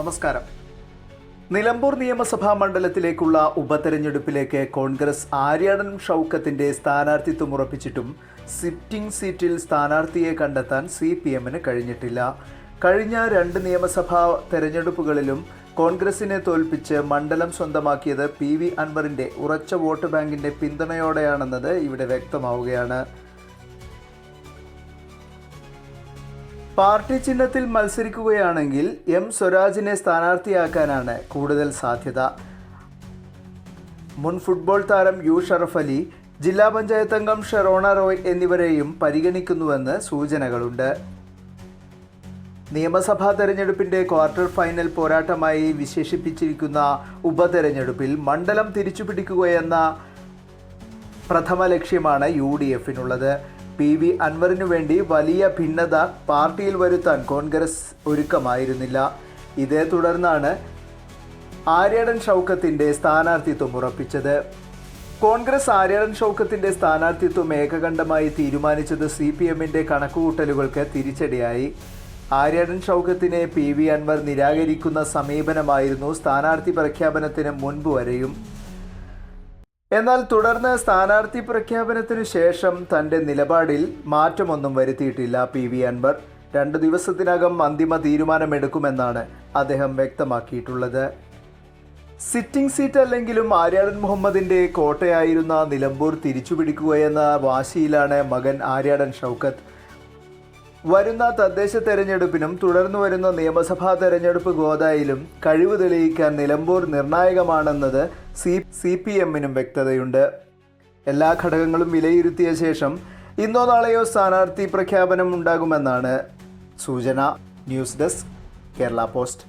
നമസ്കാരം. നിലമ്പൂർ നിയമസഭാ മണ്ഡലത്തിലേക്കുള്ള ഉപതെരഞ്ഞെടുപ്പിലേക്ക് കോൺഗ്രസ് ആര്യാടൻ ഷൗക്കത്തിന്റെ സ്ഥാനാർത്ഥിത്വം ഉറപ്പിച്ചിട്ടും സിറ്റിംഗ് സീറ്റിൽ സ്ഥാനാർത്ഥിയെ കണ്ടെത്താൻ സി പി എമ്മിന് കഴിഞ്ഞിട്ടില്ല. കഴിഞ്ഞ രണ്ട് നിയമസഭാ തെരഞ്ഞെടുപ്പുകളിലും കോൺഗ്രസിനെ തോൽപ്പിച്ച് മണ്ഡലം സ്വന്തമാക്കിയത് പി വി അൻവറിന്റെ ഉറച്ച വോട്ട് ബാങ്കിന്റെ പിന്തുണയോടെയാണെന്നത് ഇവിടെ വ്യക്തമാവുകയാണ്. പാർട്ടി ചിഹ്നത്തിൽ മത്സരിക്കുകയാണെങ്കിൽ എം സ്വരാജിനെ സ്ഥാനാർത്ഥിയാക്കാനാണ് കൂടുതൽ സാധ്യത. മുൻ ഫുട്ബോൾ താരം യു ഷറഫ് അലി ജില്ലാ പഞ്ചായത്ത് അംഗം ഷെറോണ റോയ് എന്നിവരെയും പരിഗണിക്കുന്നുവെന്ന് സൂചനകളുണ്ട്. നിയമസഭാ തെരഞ്ഞെടുപ്പിന്റെ ക്വാർട്ടർ ഫൈനൽ പോരാട്ടമായി വിശേഷിപ്പിച്ചിരിക്കുന്ന ഉപതെരഞ്ഞെടുപ്പിൽ മണ്ഡലം തിരിച്ചുപിടിക്കുകയെന്ന പ്രഥമ ലക്ഷ്യമാണ് യു ഡി എഫിനുള്ളത്. പി വി അൻവറിനു വേണ്ടി വലിയ ഭിന്നത പാർട്ടിയിൽ വരുത്താൻ കോൺഗ്രസ് ഒരുക്കമായിരുന്നില്ല. ഇതേ തുടർന്നാണ് ആര്യാടൻ ഷൗക്കത്തിന്റെ സ്ഥാനാർത്ഥിത്വം ഉറപ്പിച്ചത്. കോൺഗ്രസ് ആര്യാടൻ ഷൗക്കത്തിന്റെ സ്ഥാനാർത്ഥിത്വം ഏകകണ്ഠമായി തീരുമാനിച്ചത് സി പി എമ്മിന്റെ കണക്കുകൂട്ടലുകൾക്ക് തിരിച്ചടിയായി. ആര്യാടൻ ഷൗക്കത്തിനെ പി വി അൻവർ നിരാകരിക്കുന്ന സമീപനമായിരുന്നു സ്ഥാനാർത്ഥി പ്രഖ്യാപനത്തിന് മുൻപ് വരെയും. എന്നാൽ തുടർന്ന് സ്ഥാനാർത്ഥി പ്രഖ്യാപനത്തിനു ശേഷം തന്റെ നിലപാടിൽ മാറ്റമൊന്നും വരുത്തിയിട്ടില്ല പി വി അൻവർ. രണ്ടു ദിവസത്തിനകം അന്തിമ തീരുമാനമെടുക്കുമെന്നാണ് അദ്ദേഹം വ്യക്തമാക്കിയിട്ടുള്ളത്. സിറ്റിംഗ് സീറ്റ് അല്ലെങ്കിലും ആര്യാടൻ മുഹമ്മദിന്റെ കോട്ടയായിരുന്ന നിലമ്പൂർ തിരിച്ചുപിടിക്കുകയെന്ന വാശിയിലാണ് മകൻ ആര്യാടൻ ഷൗക്കത്ത്. വരുന്ന തദ്ദേശ തെരഞ്ഞെടുപ്പിനും തുടർന്നു വരുന്ന നിയമസഭാ തെരഞ്ഞെടുപ്പ് ഗോദായിലും കഴിവ് തെളിയിക്കാൻ നിലമ്പൂർ നിർണായകമാണെന്നത് സി സി പി എമ്മിനും വ്യക്തതയുണ്ട്. എല്ലാ ഘടകങ്ങളും വിലയിരുത്തിയ ശേഷം ഇന്നോ നാളെയോ സ്ഥാനാർത്ഥി പ്രഖ്യാപനം ഉണ്ടാകുമെന്നാണ് സൂചന. News desk Kerala post.